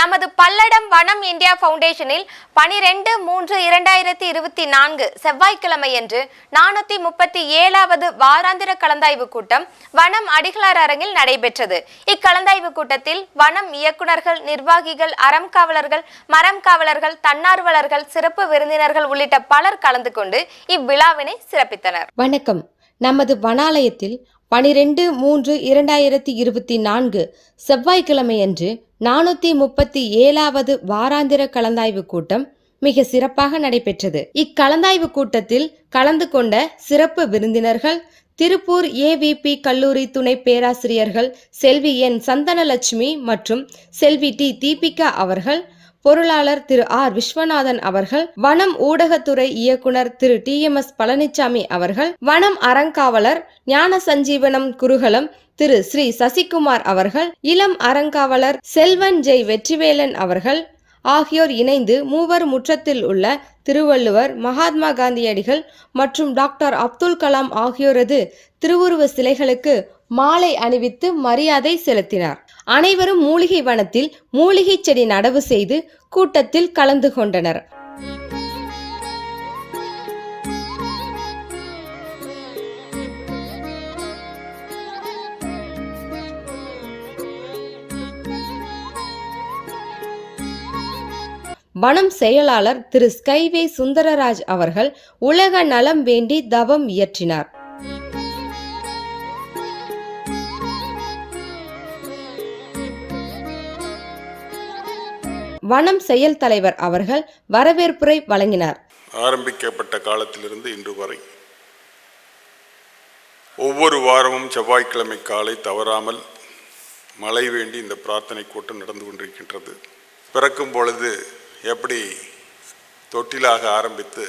நமது பல்லடம் வனம் இந்தியா ஃபவுண்டேஷனில் பனிரெண்டு மூன்று இரண்டாயிரத்தி இருபத்தி நான்கு செவ்வாய்க்கிழமையன்று நானூத்தி முப்பத்தி ஏழாவது வாராந்திர கலந்தாய்வு கூட்டம் வனம் அடிகளார் அரங்கில் நடைபெற்றது. இக்கலந்தாய்வு கூட்டத்தில் வனம் இயக்குனர்கள் நிர்வாகிகள் அறம் காவலர்கள் மரம் காவலர்கள் தன்னார்வலர்கள் சிறப்பு விருந்தினர்கள் உள்ளிட்ட பலர் கலந்து கொண்டு இவ்விழாவினை சிறப்பித்தனர். வணக்கம். நமது வனாலயத்தில் பனிரெண்டு மூன்று இரண்டாயிரத்தி இருபத்தி நான்கு செவ்வாய்க்கிழமையன்று நானூற்றி முப்பத்தி ஏழாவது வாராந்திர கலந்தாய்வு கூட்டம் மிக சிறப்பாக நடைபெற்றது. இக்கலந்தாய்வு கூட்டத்தில் கலந்து கொண்ட சிறப்பு விருந்தினர்கள் திருப்பூர் ஏவிபி கல்லூரி துணை பேராசிரியர்கள் செல்வி என் சந்தனலட்சுமி மற்றும் செல்வி டி தீபிகா அவர்கள் பொருளாளர் திரு ஆர். விஸ்வநாதன் அவர்கள் வனம் ஊடகத்துறை இயக்குனர் திரு டி. எம். எஸ். பழனிசாமி அவர்கள் வனம் அறங்காவலர் ஞான சஞ்சீவனம் குருகலம் திரு ஸ்ரீ சசிகுமார் அவர்கள் இளம் அறங்காவலர் செல்வன் ஜெய் வெற்றிவேலன் அவர்கள் ஆகியோர் இணைந்து மூவர் முற்றத்தில் உள்ள திருவள்ளுவர் மகாத்மா காந்தியடிகள் மற்றும் டாக்டர் அப்துல் கலாம் ஆகியோரது திருவுருவ சிலைகளுக்கு மாலை அணிவித்து மரியாதை செலுத்தினார். அனைவரும் மூலிகை வனத்தில் மூலிகை செடி நடவு செய்து கூட்டத்தில் கலந்து கொண்டனர். வனம் செயலாளர் திரு ஸ்கைவே சுந்தரராஜ் அவர்கள் உலக நலம் வேண்டி தவம் இயற்றினார். வனம் செயல் தலைவர் அவர்கள் வரவேற்புரை வழங்கினார். ஆரம்பிக்கப்பட்ட காலத்திலிருந்து இன்று வரை ஒவ்வொரு வாரமும் செவ்வாய்க்கிழமை காலை தவறாமல் மழை வேண்டி இந்த பிரார்த்தனை கூட்டம் நடந்து கொண்டிருக்கின்றது. பிறக்கும் பொழுது எப்படி தொட்டிலாக ஆரம்பித்து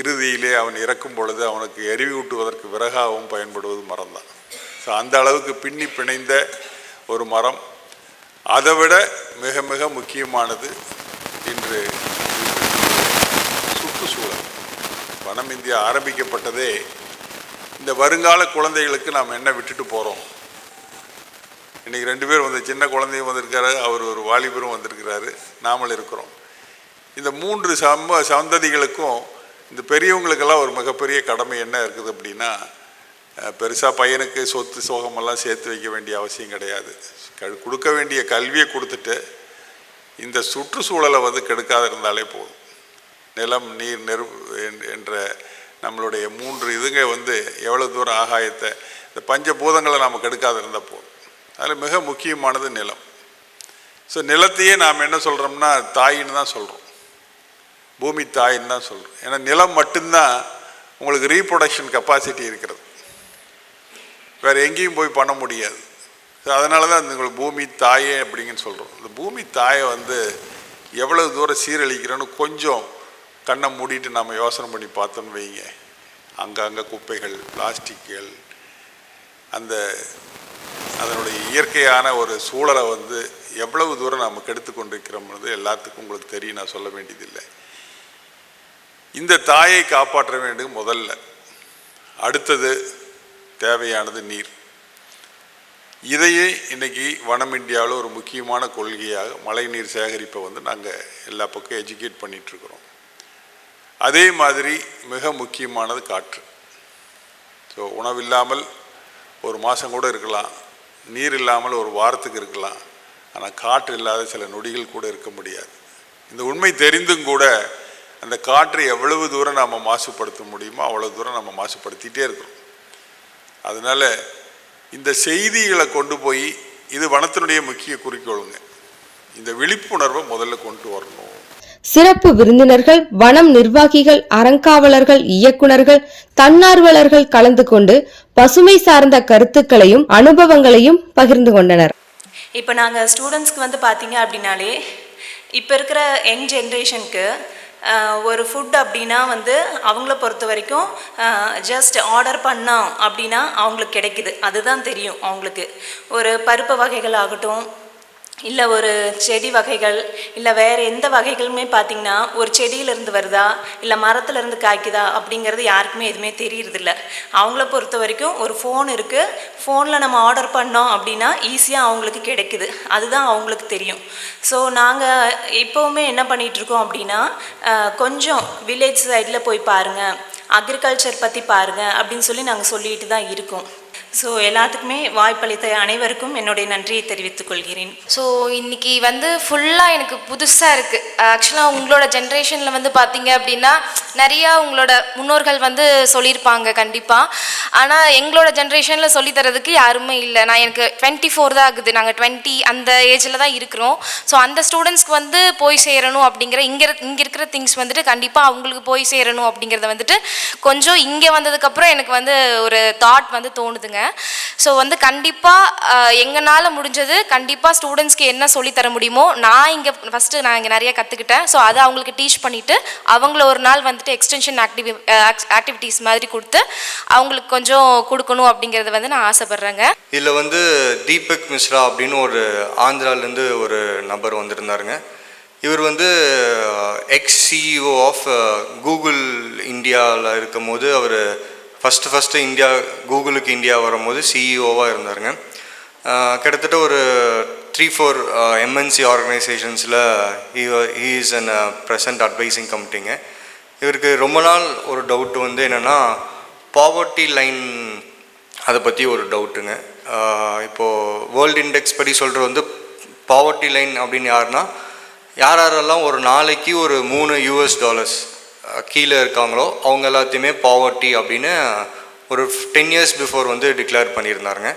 இறுதியிலே அவன் இறக்கும் பொழுது அவனுக்கு எரிவூட்டுவதற்கு விறகாகவும் பயன்படுவது மரம் தான் ஸோ அந்த அளவுக்கு பின்னி பிணைந்த ஒரு மரம். அதை விட மிக மிக முக்கியமானது இன்று சுற்றுச்சூழல். வனம் இந்தியா ஆரம்பிக்கப்பட்டதே இந்த வருங்கால குழந்தைகளுக்கு நாம் என்ன விட்டுட்டு போகிறோம் இன்றைக்கி ரெண்டு பேர் வந்து சின்ன குழந்தையும் வந்திருக்காரு அவர் ஒரு வாலிபரும் வந்திருக்கிறாரு நாமல் இருக்கிறோம். இந்த மூன்று சம சந்ததிகளுக்கும் இந்த பெரியவங்களுக்கெல்லாம் ஒரு மிகப்பெரிய கடமை என்ன இருக்குது அப்படின்னா பெருசாக பையனுக்கு சொத்து சோகமெல்லாம் சேர்த்து வைக்க வேண்டிய அவசியம் கிடையாது. க- கொடுக்க வேண்டிய கல்வியை கொடுத்துட்டு இந்த சுற்றுச்சூழலை வந்து கெடுக்காத இருந்தாலே போதும். நிலம் நீர் நெரு என்- என்ற நம்மளுடைய மூன்று இதுங்க வந்து எவ்வளோ தூரம் ஆகாயத்தை இந்த பஞ்சபூதங்களை நாம் கெடுக்காத இருந்தால் போதும். அதில் மிக முக்கியமானது நிலம். ஸோ நிலத்தையே நாம் என்ன சொல்கிறோம்னா தாயின்னு தான் சொல்கிறோம் பூமி தாயின்னு தான் சொல்கிறோம் ஏன்னா நிலம் மட்டும்தான் உங்களுக்கு ரீப்ரொடக்ஷன் கெப்பாசிட்டி இருக்கிறது. வேறு எங்கேயும் போய் பண்ண முடியாது. அதனால தான் உங்களுக்கு பூமி தாயே அப்படிங்கன்னு சொல்கிறோம் இந்த பூமி தாயை வந்து எவ்வளவு தூரம் சீரழிக்கிறோன்னு கொஞ்சம் கண்ணை மூடிட்டு நம்ம யோசனை பண்ணி பார்த்தோம்னு வைங்க. அங்கங்கே குப்பைகள் பிளாஸ்டிக்குகள் அந்த அதனுடைய இயற்கையான ஒரு சூழலை வந்து எவ்வளவு தூரம் நாம் கெடுத்து கொண்டிருக்கிறோம்ன்றது எல்லாத்துக்கும் உங்களுக்கு தெரியும். நான் சொல்ல வேண்டியதில்லை. இந்த தாயை காப்பாற்ற வேண்டும் முதல்ல. அடுத்தது தேவையானது நீர். இதையே இன்றைக்கி வனம் இந்தியாவில் ஒரு முக்கியமான கொள்கையாக மழைநீர் சேகரிப்பை வந்து நாங்கள் எல்லா பக்கம் எஜுகேட் பண்ணிகிட்ருக்குறோம் அதே மாதிரி மிக முக்கியமானது காற்று. ஸோ உணவில்லாமல் ஒரு மாதம் கூட இருக்கலாம். நீர் இல்லாமல் ஒரு வாரத்துக்கு இருக்கலாம். ஆனால் காற்று இல்லாத சில நொடிகள் கூட இருக்க முடியாது. இந்த உண்மை தெரிந்தும் கூட அந்த காற்றை எவ்வளவு தூரம் நாம் மாசுபடுத்த முடியுமோ அவ்வளோ தூரம் நம்ம மாசுபடுத்திட்டே இருக்கிறோம். அதனால இந்த செய்திகளை கொண்டு போய் இது வனத்தினுடைய முக்கிய குறிக்கோளுங்க. இந்த விழிப்புணர்வை முதல்ல கொண்டு வரணும். சிறப்பு விருந்தினர்கள் வனம் நிர்வாகிகள் அறங்காவலர்கள் இயக்குனர்கள் தன்னார்வலர்கள் கலந்து கொண்டு பசுமை சார்ந்த கருத்துக்களையும் அனுபவங்களையும் பகிர்ந்து கொண்டனர். இப்போ நாங்கள் ஸ்டூடெண்ட்ஸ்க்கு வந்து பார்த்தீங்க அப்படின்னாலே இப்போ இருக்கிற யங் ஜென்ரேஷனுக்கு ஒரு ஃபுட் அப்படின்னா வந்து அவங்கள பொறுத்த வரைக்கும் ஜஸ்ட் ஆர்டர் பண்ணோம் அப்படின்னா அவங்களுக்கு கிடைக்குது. அதுதான் தெரியும் அவங்களுக்கு. ஒரு பருப்பு வகைகள் ஆகட்டும் இல்லை ஒரு செடி வகைகள் இல்லை வேறு எந்த வகைகளுமே பார்த்திங்கன்னா ஒரு செடியிலேருந்து வருதா இல்லை மரத்துலேருந்து காய்க்குதா அப்படிங்கிறது யாருக்குமே எதுவுமே தெரியறதில்ல. அவங்கள பொறுத்த வரைக்கும் ஒரு ஃபோன் இருக்குது ஃபோனில் நம்ம ஆர்டர் பண்ணோம் அப்படின்னா ஈஸியாக அவங்களுக்கு கிடைக்குது. அதுதான் அவங்களுக்கு தெரியும். ஸோ நாங்கள் இப்போவுமே என்ன பண்ணிகிட்ருக்கோம் அப்படின்னா கொஞ்சம் வில்லேஜ் சைடில் போய் பாருங்கள் அக்ரிகல்ச்சர் பற்றி பாருங்கள் அப்படின்னு சொல்லி நாங்கள் சொல்லிட்டு தான் இருக்கோம். ஸோ எல்லாத்துக்குமே வாய்ப்பளித்த அனைவருக்கும் என்னுடைய நன்றியை தெரிவித்துக் கொள்கிறேன். ஸோ இன்னைக்கு வந்து ஃபுல்லாக எனக்கு புதுசாக இருக்குது ஆக்சுவலாக உங்களோட ஜென்ரேஷனில் வந்து பார்த்தீங்க அப்படின்னா நிறையா உங்களோட முன்னோர்கள் வந்து சொல்லியிருப்பாங்க கண்டிப்பாக ஆனால் எங்களோட ஜென்ரேஷனில் சொல்லித்தரதுக்கு யாருமே இல்லை. நான் எனக்கு டுவெண்ட்டி ஃபோர் தான் ஆகுது. நாங்கள் டுவெண்ட்டி அந்த ஏஜில் தான் இருக்கிறோம். ஸோ அந்த ஸ்டூடெண்ட்ஸ்க்கு வந்து போய் சேரணும் அப்படிங்கிற இங்கே இங்கே இருக்கிற திங்ஸ் வந்துட்டு கண்டிப்பாக அவங்களுக்கு போய் சேரணும் அப்படிங்கிறத வந்துட்டு கொஞ்சம் இங்கே வந்ததுக்கப்புறம் எனக்கு வந்து ஒரு தாட் வந்து தோணுதுங்க. ஸோ வந்து கண்டிப்பாக எங்களால் முடிஞ்சது கண்டிப்பாக ஸ்டூடெண்ட்ஸ்க்கு என்ன சொல்லித் தர முடியுமோ நான் இங்கே ஃபஸ்ட்டு நான் இங்கே நிறைய கற்றுக்கிட்டேன் ஸோ அதை அவங்களுக்கு டீச் பண்ணிவிட்டு அவங்கள ஒரு நாள் வந்துட்டு எக்ஸ்டென்ஷன் ஆக்டிவி ஆக்டிவிட்டீஸ் மாதிரி கொடுத்து அவங்களுக்கு கொஞ்சம் கொடுக்கணும் அப்படிங்கிறத வந்து நான் ஆசைப்பட்றேங்க. இதில் வந்து தீபக் மிஸ்ரா அப்படின்னு ஒரு ஆந்திராலேருந்து ஒரு நபர் வந்திருந்தாருங்க. இவர் வந்து எக்ஸ் சிஇஓ ஆஃப் கூகுள் இந்தியாவில் இருக்கும்போது அவர் ஃபஸ்ட்டு ஃபஸ்ட்டு இந்தியா கூகுளுக்கு இந்தியா வரும்போது சிஇஓவாக இருந்தாருங்க. கிட்டத்தட்ட ஒரு three four MNC ஆர்கனைசேஷன்ஸில் he is an present advising கமிட்டிங்க இவருக்கு ரொம்ப நாள் ஒரு டவுட் வந்து என்னென்னா பாவர்ட்டி லைன் அதை பற்றி ஒரு டவுட்டுங்க இப்போது வேர்ல்டு இண்டெக்ஸ் படி சொல்கிறது வந்து பாவர்ட்டி லைன் அப்படின்னு யாருன்னா யார் யாரெல்லாம் ஒரு நாளைக்கு ஒரு மூணு யூஎஸ் டாலர்ஸ் கீழே இருக்காங்களோ அவங்க எல்லாத்தையுமே பாவர்ட்டி அப்படின்னு ஒரு டென் இயர்ஸ் பிஃபோர் வந்து டிக்ளேர் பண்ணியிருந்தாருங்க.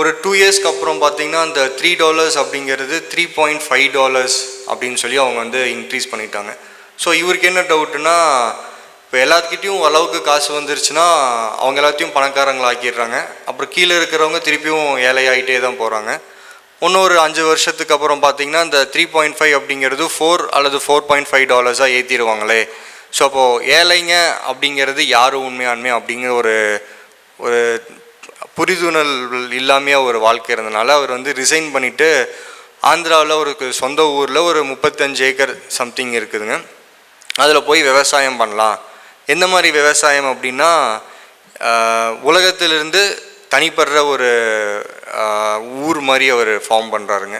ஒரு டூ இயர்ஸ்க்கு அப்புறம் பார்த்தீங்கன்னா அந்த த்ரீ டாலர்ஸ் அப்படிங்கிறது த்ரீ பாயிண்ட் ஃபைவ் டாலர்ஸ் அப்படின்னு சொல்லி அவங்க வந்து இன்க்ரீஸ் பண்ணிட்டாங்க. ஸோ இவருக்கு என்ன டவுட்டுன்னா இப்போ எல்லாத்துக்கிட்டையும் அளவுக்கு காசு வந்துருச்சுன்னா அவங்க எல்லாத்தையும் பணக்காரங்களை ஆக்கிடுறாங்க. அப்புறம் கீழே இருக்கிறவங்க திருப்பியும் ஏழையாயிட்டே தான் போகிறாங்க இன்னொரு அஞ்சு வருஷத்துக்கு அப்புறம் பார்த்தீங்கன்னா இந்த த்ரீ பாயிண்ட் ஃபைவ் அப்படிங்கிறது ஃபோர் அல்லது ஃபோர் பாயிண்ட் ஃபைவ் டாலர்ஸாக ஏற்றிடுவாங்களே ஸோ அப்போது ஏழைங்க அப்படிங்கிறது யாரும் உண்மையாண்மை அப்படிங்கிற ஒரு ஒரு புரிதுணல் இல்லாமையாக ஒரு வாழ்க்கை இருந்தனால அவர் வந்து ரிசைன் பண்ணிவிட்டு ஆந்திராவில் ஒரு சொந்த ஊரில் ஒரு முப்பத்தஞ்சு ஏக்கர் சம்திங் இருக்குதுங்க. அதில் போய் விவசாயம் பண்ணலாம். எந்த மாதிரி விவசாயம் அப்படின்னா உலகத்திலிருந்து தனிப்படுற ஒரு ஊர் மாதிரி அவர் ஃபார்ம் பண்ணுறாருங்க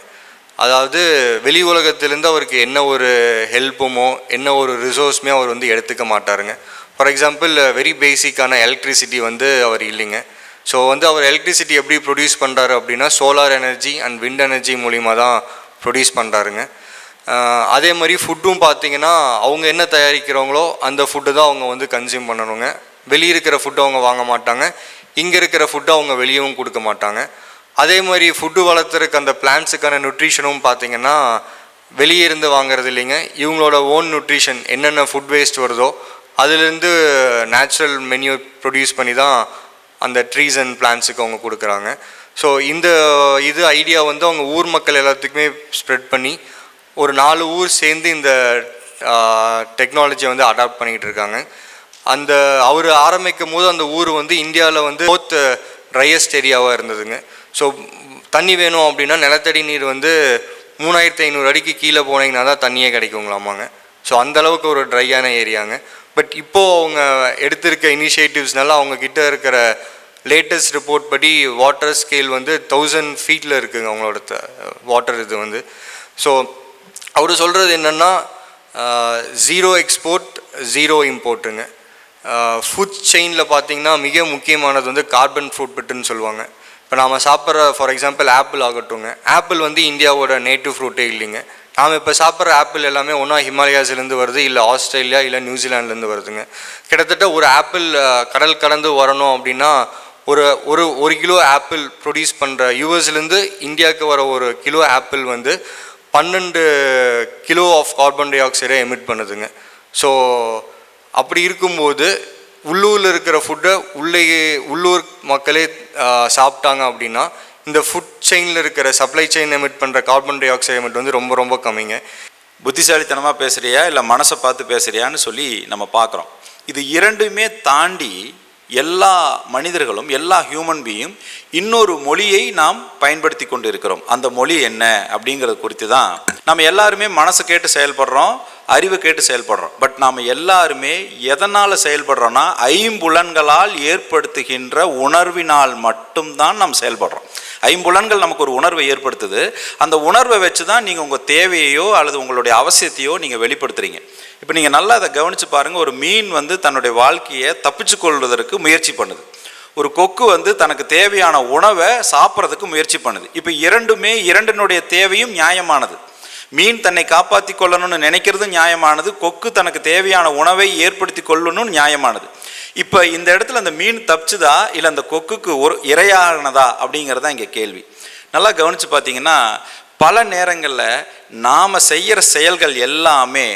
அதாவது வெளி உலகத்திலேருந்து அவருக்கு என்ன ஒரு ஹெல்ப்புமோ என்ன ஒரு ரிசோர்ஸுமே அவர் வந்து எடுத்துக்க மாட்டாருங்க. ஃபார் எக்ஸாம்பிள் வெரி பேசிக்கான எலக்ட்ரிசிட்டி வந்து அவர் இல்லைங்க. ஸோ வந்து அவர் எலக்ட்ரிசிட்டி எப்படி ப்ரொடியூஸ் பண்ணுறாரு அப்படின்னா solar energy and wind energy மூலிமா தான் ப்ரொடியூஸ் பண்ணுறாருங்க அதே மாதிரி ஃபுட்டும் பார்த்தீங்கன்னா அவங்க என்ன தயாரிக்கிறவங்களோ அந்த ஃபுட்டு தான் அவங்க வந்து கன்சியூம் பண்ணணுங்க. வெளியே இருக்கிற ஃபுட்டு அவங்க வாங்க மாட்டாங்க. இங்கே இருக்கிற ஃபுட்டு அவங்க வெளியவும் கொடுக்க மாட்டாங்க. அதே மாதிரி ஃபுட்டு வளர்த்துறக்கு அந்த பிளான்ஸுக்கான நியூட்ரிஷனும் பார்த்தீங்கன்னா வெளியே இருந்து வாங்குறது இல்லைங்க. இவங்களோட ஓன் நியூட்ரிஷன் என்னென்ன ஃபுட் வேஸ்ட் வருதோ அதுலேருந்து நேச்சுரல் மெனியூ ப்ரொடியூஸ் பண்ணி தான் அந்த ட்ரீஸ் அண்ட் பிளான்ஸுக்கு அவங்க கொடுக்குறாங்க. ஸோ இந்த இது ஐடியா வந்து அவங்க ஊர் மக்கள் எல்லாத்துக்குமே ஸ்ப்ரெட் பண்ணி ஒரு நாலு ஊர் சேர்ந்து இந்த டெக்னாலஜியை வந்து அடாப்ட் பண்ணிக்கிட்டு இருக்காங்க. அந்த அவர் ஆரம்பிக்கும் போது அந்த ஊர் வந்து இந்தியாவில் வந்து போத் ட்ரையஸ்ட் ஏரியாவாக இருந்ததுங்க. ஸோ தண்ணி வேணும் அப்படின்னா நிலத்தடி நீர் வந்து மூணாயிரத்தி ஐநூறு அடிக்கு கீழே போனீங்கன்னா தான் தண்ணியே கிடைக்குங்களாமாங்க. ஸோ அந்தளவுக்கு ஒரு ட்ரையான ஏரியாங்க பட் இப்போது அவங்க எடுத்திருக்க இனிஷியேட்டிவ்ஸ்னால அவங்க கிட்ட இருக்கிற லேட்டஸ்ட் ரிப்போர்ட் படி வாட்டர் ஸ்கேல் வந்து தௌசண்ட் ஃபீட்டில் இருக்குங்க அவங்களோட வாட்டர் இது வந்து. ஸோ அவர் சொல்கிறது என்னென்னா ஜீரோ எக்ஸ்போர்ட் ஜீரோ இம்போர்ட்டுங்க ஃபுட் செயினில் பார்த்தீங்கன்னா மிக முக்கியமானது வந்து கார்பன் ஃபுட் பிட்டுன்னு சொல்லுவாங்க. இப்போ நாம் சாப்பிட்ற ஃபார் எக்ஸாம்பிள் ஆப்பிள் ஆகட்டுங்க ஆப்பிள் வந்து இந்தியாவோட நேட்டிவ் ஃப்ரூட்டே இல்லைங்க. நாம் இப்போ சாப்பிட்ற ஆப்பிள் எல்லாமே ஒன்றா ஹிமாலயாஸ்லேருந்து வருது இல்லை ஆஸ்திரேலியா இல்லை நியூசிலாண்ட்லேருந்து வருதுங்க. கிட்டத்தட்ட ஒரு ஆப்பிள் கடல் கடந்து வரணும் அப்படின்னா ஒரு ஒரு ஒரு கிலோ ஆப்பிள் ப்ரொடியூஸ் பண்ணுற யூஎஸ்லேருந்து இந்தியாவுக்கு வர ஒரு கிலோ ஆப்பிள் வந்து பன்னெண்டு கிலோ ஆஃப் கார்பன் டை ஆக்சைடை எமிட் பண்ணுதுங்க. ஸோ அப்படி இருக்கும்போது உள்ளூரில் இருக்கிற ஃபுட்டை உள்ளேயே உள்ளூர் மக்களே சாப்பிட்டாங்க அப்படின்னா இந்த ஃபுட் செயினில் இருக்கிற சப்ளை செயின் எமிட் பண்ணுற கார்பன் டை ஆக்சைடு எமிட் வந்து ரொம்ப ரொம்ப கம்மிங்க. புத்திசாலித்தனமாக பேசுகிறியா இல்லை மனசை பார்த்து பேசுறியான்னு சொல்லி நம்ம பார்க்குறோம். இது இரண்டுமே தாண்டி எல்லா மனிதர்களும் எல்லா ஹியூமன் பீயும் இன்னொரு மொழியை நாம் பயன்படுத்தி கொண்டு இருக்கிறோம் அந்த மொழி என்ன அப்படிங்கிறது குறித்து தான் நம்ம எல்லாருமே மனசு கேட்டு செயல்படுறோம். அறிவு கேட்டு செயல்படுறோம். பட் நாம் எல்லாருமே எதனால் செயல்படுறோன்னா ஐம்புலன்களால் ஏற்படுத்துகின்ற உணர்வினால் மட்டும்தான் நாம் செயல்படுறோம். ஐம்புலன்கள் நமக்கு ஒரு உணர்வை ஏற்படுத்துது. அந்த உணர்வை வச்சு தான் நீங்கள் உங்கள் தேவையையோ அல்லது உங்களுடைய அவசியத்தையோ நீங்கள் வெளிப்படுத்துறீங்க. இப்போ நீங்கள் நல்லா அதை கவனித்து பாருங்கள் ஒரு மீன் வந்து தன்னுடைய வாழ்க்கையை தப்பிச்சு கொள்வதற்கு முயற்சி பண்ணுது. ஒரு கொக்கு வந்து தனக்கு தேவையான உணவை சாப்பிட்றதுக்கு முயற்சி பண்ணுது. இப்போ இரண்டுமே இரண்டினுடைய தேவையும் நியாயமானது. மீன் தன்னை காப்பாற்றி கொள்ளணும்னு நினைக்கிறது நியாயமானது கொக்கு தனக்கு தேவையான உணவை ஏற்படுத்தி கொள்ளணும்னு நியாயமானது. இப்போ இந்த இடத்துல அந்த மீன் தப்பிச்சுதா இல்லை அந்த கொக்குக்கு ஒரு இரையானதா அப்படிங்கிறதா இங்கே கேள்வி. நல்லா கவனித்து பார்த்தீங்கன்னா பல நேரங்களில் நாம் செய்கிற செயல்கள் எல்லாமே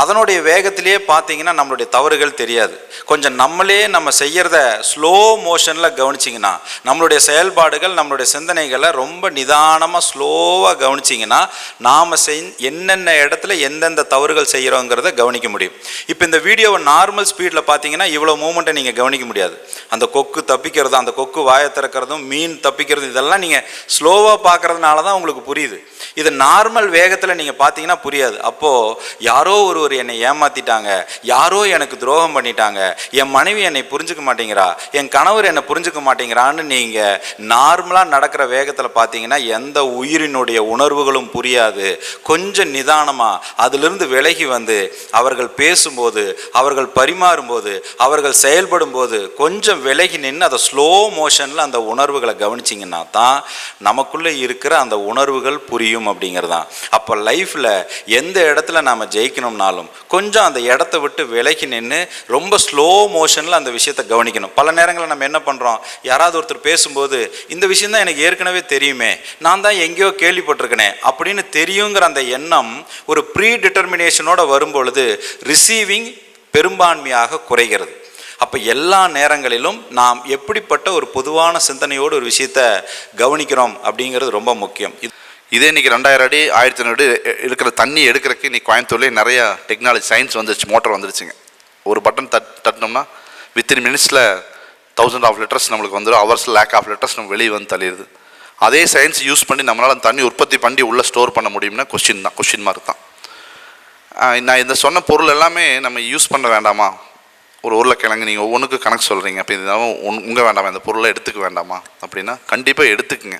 அதனுடைய வேகத்திலேயே பார்த்தீங்கன்னா நம்மளுடைய தவறுகள் தெரியாது. கொஞ்சம் நம்மளே நம்ம செய்கிறத ஸ்லோ மோஷனில் கவனிச்சிங்கன்னா நம்மளுடைய செயல்பாடுகள் நம்மளுடைய சிந்தனைகளை ரொம்ப நிதானமாக ஸ்லோவாக கவனிச்சிங்கன்னா நாம் செய் என்னென்ன இடத்துல எந்தெந்த தவறுகள் செய்கிறோங்கிறத கவனிக்க முடியும். இப்போ இந்த வீடியோவை நார்மல் ஸ்பீடில் பார்த்தீங்கன்னா இவ்வளோ மூமெண்ட்டை நீங்கள் கவனிக்க முடியாது. அந்த கொக்கு தப்பிக்கிறதும் அந்த கொக்கு வாயை திறக்கிறதும் மீன் தப்பிக்கிறதும் இதெல்லாம் நீங்கள் ஸ்லோவாக பார்க்கறதுனால தான் உங்களுக்கு புரியுது. இது நார்மல் வேகத்தில் நீங்கள் பார்த்தீங்கன்னா புரியாது. அப்போது யாரோ ஒருவர் என்னை ஏமாற்றிட்டாங்க யாரோ எனக்கு துரோகம் பண்ணிட்டாங்க. என் மனைவி என்னை புரிஞ்சுக்க மாட்டேங்கிறா. என் கணவர் என்னை புரிஞ்சுக்க மாட்டேங்கிறான்னு நீங்கள் நார்மலாக நடக்கிற வேகத்தில் பார்த்தீங்கன்னா எந்த உயிரினுடைய உணர்வுகளும் புரியாது. கொஞ்சம் நிதானமாக அதிலிருந்து விலகி வந்து அவர்கள் பேசும்போது அவர்கள் பரிமாறும்போது அவர்கள் செயல்படும் போது கொஞ்சம் விலகி நின்று அதை ஸ்லோ மோஷனில் அந்த உணர்வுகளை கவனிச்சிங்கன்னா தான் நமக்குள்ளே இருக்கிற அந்த உணர்வுகள் புரியும் அப்படிங்கிறது தான் அப்போ லைஃப்பில் எந்த இடத்துல நாம் ஜெயிக்கணும்னாலும் கொஞ்சம் அந்த இடத்த விட்டு விலகி நின்று ரொம்ப ஸ்லோ மோஷனில் அந்த விஷயத்தை கவனிக்கணும். பல நேரங்களில் நம்ம என்ன பண்ணுறோம் யாராவது ஒருத்தர் பேசும்போது இந்த விஷயம் தான் எனக்கு ஏற்கனவே தெரியுமே நான் தான் எங்கேயோ கேள்விப்பட்டிருக்கனே அப்படின்னு தெரியுங்கிற அந்த எண்ணம் ஒரு ப்ரீ டிட்டர்மினேஷனோட வரும்பொழுது ரிசீவிங் பெரும்பான்மையாக குறைகிறது. அப்போ எல்லா நேரங்களிலும் நாம் எப்படிப்பட்ட ஒரு பொதுவான சிந்தனையோடு ஒரு விஷயத்தை கவனிக்கிறோம் அப்படிங்கிறது ரொம்ப முக்கியம். இதே இன்னைக்கு ரெண்டாயிரம் அடி ஆயிரத்தி ஐநூறு அடி இருக்கிற தண்ணி எடுக்கிறதுக்கு இன்றைக்கி கோயம்புத்தூர்லேயே நிறைய டெக்னாலஜி சயின்ஸ் வந்துருச்சு மோட்டர் வந்துருச்சுங்க. ஒரு பட்டன் தட் தட்டினோம்னா வித்தின் மினிட்ஸில் தௌசண்ட் ஆஃப் லிட்டர்ஸ் நம்மளுக்கு வந்துடும் ஹவர்ஸ் லேக் ஆஃப் லிட்டர்ஸ் நம்ம வெளியே வந்து தள்ளிடுது. அதே சயின்ஸ் யூஸ் பண்ணி நம்மளால் அந்த தண்ணி உற்பத்தி பண்ணி உள்ளே ஸ்டோர் பண்ண முடியும்னா கொஸ்டின் தான் கொஸ்டின் மார்க் தான். நான் இந்த சொன்ன பொருள் எல்லாமே நம்ம யூஸ் பண்ண வேண்டாமா? ஒரு உருளைக்கிழங்கு நீங்கள் ஒவ்வொன்றுக்கும் கணக்கு சொல்கிறீங்க அப்போ இதெல்லாம் உங்கள் வேண்டாமா? இந்த பொருளை எடுத்துக்க வேண்டாமா? அப்படின்னா கண்டிப்பாக எடுத்துக்குங்க.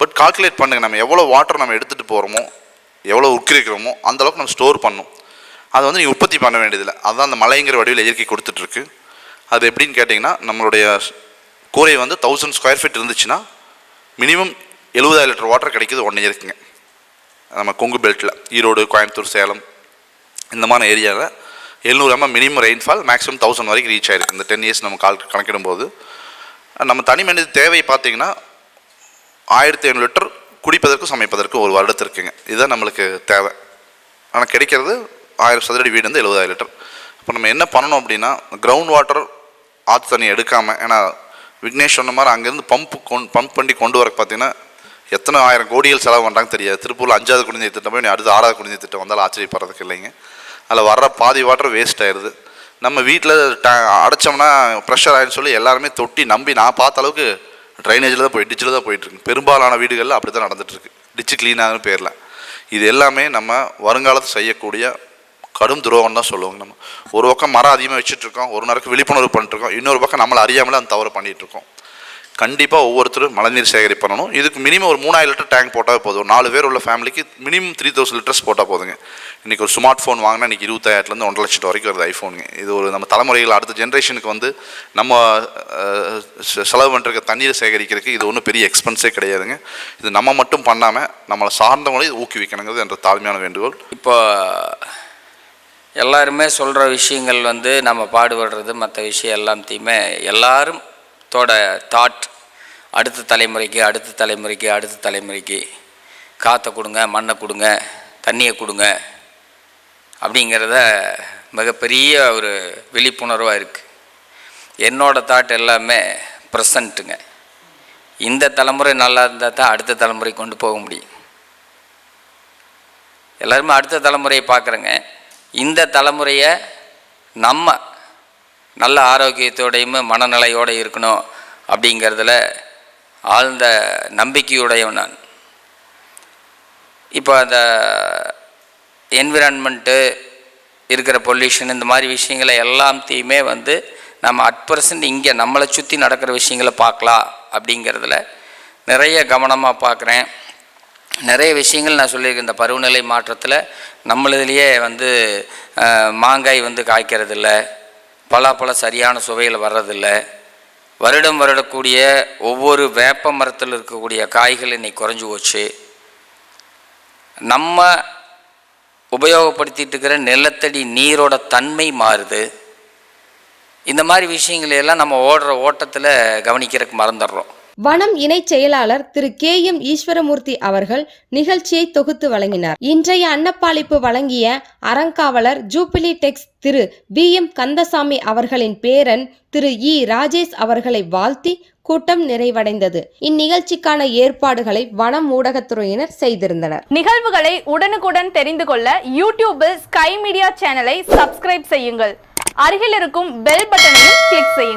பட் கால்குலேட் பண்ணுங்க நம்ம எவ்வளோ வாட்டர் நம்ம எடுத்துகிட்டு போகிறோமோ எவ்வளோ உட்கிரிக்கிறோமோ அந்த அளவுக்கு நம்ம ஸ்டோர் பண்ணும். அதை வந்து நீங்கள் உற்பத்தி பண்ண வேண்டியதில்லை. அதுதான் அந்த மலைங்கிற வடிவில் இயற்கை கொடுத்துட்ருக்கு. அது எப்படின்னு கேட்டிங்கன்னா நம்மளுடைய கூரை வந்து தௌசண்ட் ஸ்கொயர் ஃபீட் இருந்துச்சுன்னா மினிமம் எழுபதாயிரம் லிட்டர் வாட்டர் கிடைக்குது ஒன் இயருக்குங்க நம்ம கொங்கு பெல்ட்டில் ஈரோடு கோயம்புத்தூர் சேலம் இந்த மாதிரி ஏரியாவில் எழுநூறு MM minimum rainfall maximum thousand வரைக்கும் ரீச் ஆயிருக்கு. இந்த டென் இயர்ஸ் நம்ம கால் கணக்கிடும்போது. நம்ம தனி மனித தேவை பார்த்தீங்கன்னா ஆயிரத்தி ஐநூறு லிட்டர் குடிப்பதற்கும் சமைப்பதற்கும் ஒரு வருடத்திற்குங்க இதுதான் நம்மளுக்கு தேவை. ஆனால் கிடைக்கிறது ஆயிரம் சதுரடி வீடு வந்து எழுபதாயிரம் லிட்டர். இப்போ நம்ம என்ன பண்ணணும் அப்படின்னா கிரவுண்ட் வாட்டர் ஆற்று தண்ணி எடுக்காமல் ஏன்னா விக்னேஷ் சொன்ன மாதிரி அங்கேருந்து பம்ப் கொண்டு பம்ப் பண்ணி கொண்டு வர பார்த்தீங்கன்னா எத்தனை ஆயிரம் கோடிகள் செலவு பண்ணுறாங்க தெரியாது. திருப்பூரில் அஞ்சாவது குடிநீர் திட்டம் போய் அடுத்து ஆறாவது குடிநீர் திட்டம் வந்தாலும் ஆச்சரியப்படுறதுக்கு இல்லைங்க. அதில் வர்ற பாதி வாட்டர் வேஸ்ட் ஆயிடுது. நம்ம வீட்டில் ட அடைச்சோம்னா ப்ரெஷர் ஆகிடுன்னு சொல்லி எல்லாருமே தொட்டி நம்பி நான் பார்த்த அளவுக்கு ட்ரைனேஜில் தான் போய் டிச்சில் தான் போயிட்டுருக்கு பெரும்பாலான வீடுகளில் அப்படி தான் நடந்துட்டுருக்கு டிச்சு க்ளீனாக பேரில். இது எல்லாமே நம்ம வருங்காலத்தில் செய்யக்கூடிய கடும் துரோகம் தான் சொல்லுவாங்க நம்ம. ஒரு பக்கம் மரம் அதிகமாக வச்சுட்டு இருக்கோம் ஒரு நேரத்துக்கு விழிப்புணர்வு பண்ணிட்டுருக்கோம் இன்னொரு பக்கம் நம்மளை அறியாமலே அந்த தவறு பண்ணிட்டு இருக்கோம். கண்டிப்பாக ஒவ்வொருத்தரும் மழைநீர் சேகரி பண்ணணும். இதுக்கு மினிமம் ஒரு மூணாயிரம் லிட்டர் டேங்க் போட்டால் போதும். நாலு பேர் உள்ள ஃபேமிலிக்கு மினிமம் த்ரீ தௌசண்ட் லிட்டர்ஸ் போட்டால் போதுங்க. இன்றைக்கி ஒரு ஸ்மார்ட் ஃபோன் வாங்கினா இன்றைக்கி இருபத்தாயிரத்துலேருந்து ஒன்றரை லட்சம் வரைக்கும் வருது ஐஃபோனுங்க இது ஒரு நம்ம தலைமுறைகள் அடுத்த ஜென்ரேஷனுக்கு வந்து நம்ம செலவு பண்ணுறக்க தண்ணீரை சேகரிக்கிறதுக்கு இது ஒன்றும் பெரிய எக்ஸ்பென்ஸே கிடையாதுங்க. இது நம்ம மட்டும் பண்ணாமல் நம்மளை சார்ந்தவங்களே ஊக்குவிக்கணுங்கிறது என்ற தாழ்மையான வேண்டுகோள். இப்போ எல்லாருமே சொல்கிற விஷயங்கள் வந்து நம்ம பாடுபடுறது மற்ற விஷயம் எல்லாத்தையுமே எல்லாரும் தோட தாட் அடுத்த தலைமுறைக்கு அடுத்த தலைமுறைக்கு அடுத்த தலைமுறைக்கு. காற்றை கொடுங்க மண்ணை கொடுங்க தண்ணியை கொடுங்க. அப்படிங்கிறத மிகப்பெரிய ஒரு விழிப்புணர்வாக இருக்குது என்னோடய தாட் எல்லாமே ப்ரெசண்ட்டுங்க இந்த தலைமுறை நல்லா இருந்தால் தான் அடுத்த தலைமுறை கொண்டு போக முடியும். எல்லாருமே அடுத்த தலைமுறையை பார்க்குறேங்க. இந்த தலைமுறையை நம்ம நல்ல ஆரோக்கியத்தோடையும் மனநிலையோடு இருக்கணும் அப்படிங்கிறதுல ஆழ்ந்த நம்பிக்கையுடையவன் நான். இப்போ அந்த என்விரான்மெண்ட்டு இருக்கிற பொல்யூஷன் இந்த மாதிரி விஷயங்களை எல்லாத்தையுமே வந்து நம்ம அட் பர்சன்ட் இங்கே நம்மளை சுற்றி நடக்கிற விஷயங்களை பார்க்கலாம் அப்படிங்கிறதுல நிறைய கவனமாக பார்க்குறேன். நிறைய விஷயங்கள் நான் சொல்லியிருக்கேன். இந்த பருவநிலை மாற்றத்தில் நம்மளதுலேயே வந்து மாங்காய் வந்து காய்க்கிறதில்ல. பலாப்பழம் சரியான சுவையில் வர்றதில்ல. வருடம் வருடக்கூடிய ஒவ்வொரு வேப்ப மரத்தில் இருக்கக்கூடிய காய்கள் இன்னைக்கு குறைஞ்சி போச்சு. நம்ம உபயோகப்படுத்திட்டு இருக்கிற நிலத்தடி நீரோட தன்மை மாறுது. இந்த மாதிரி விஷயங்களையெல்லாம் நம்ம ஓடுற ஓட்டத்தில் கவனிக்கிறதுக்கு மறந்துடுறோம். வனம் இணைச் செயலாளர் திரு கே எம் ஈஸ்வரமூர்த்தி அவர்கள் நிகழ்ச்சியை தொகுத்து வழங்கினார். இன்றைய அன்னப்பாளிப்பு வழங்கிய அறங்காவலர் ஜூபிலி டெக்ஸ் திரு பி எம் கந்தசாமி அவர்களின் பேரன் திரு இ ராஜேஷ் அவர்களை வாழ்த்தி கூட்டம் நிறைவடைந்தது. இந்நிகழ்ச்சிக்கான ஏற்பாடுகளை வனம் ஊடகத்துறையினர் செய்திருந்தனர். நிகழ்வுகளை உடனுக்குடன் தெரிந்து கொள்ள யூடியூபில் ஸ்கை மீடியா சேனலை சப்ஸ்கிரைப் செய்யுங்கள். அருகில் இருக்கும் பெல் பட்டனையும் கிளிக் செய்யுங்கள்.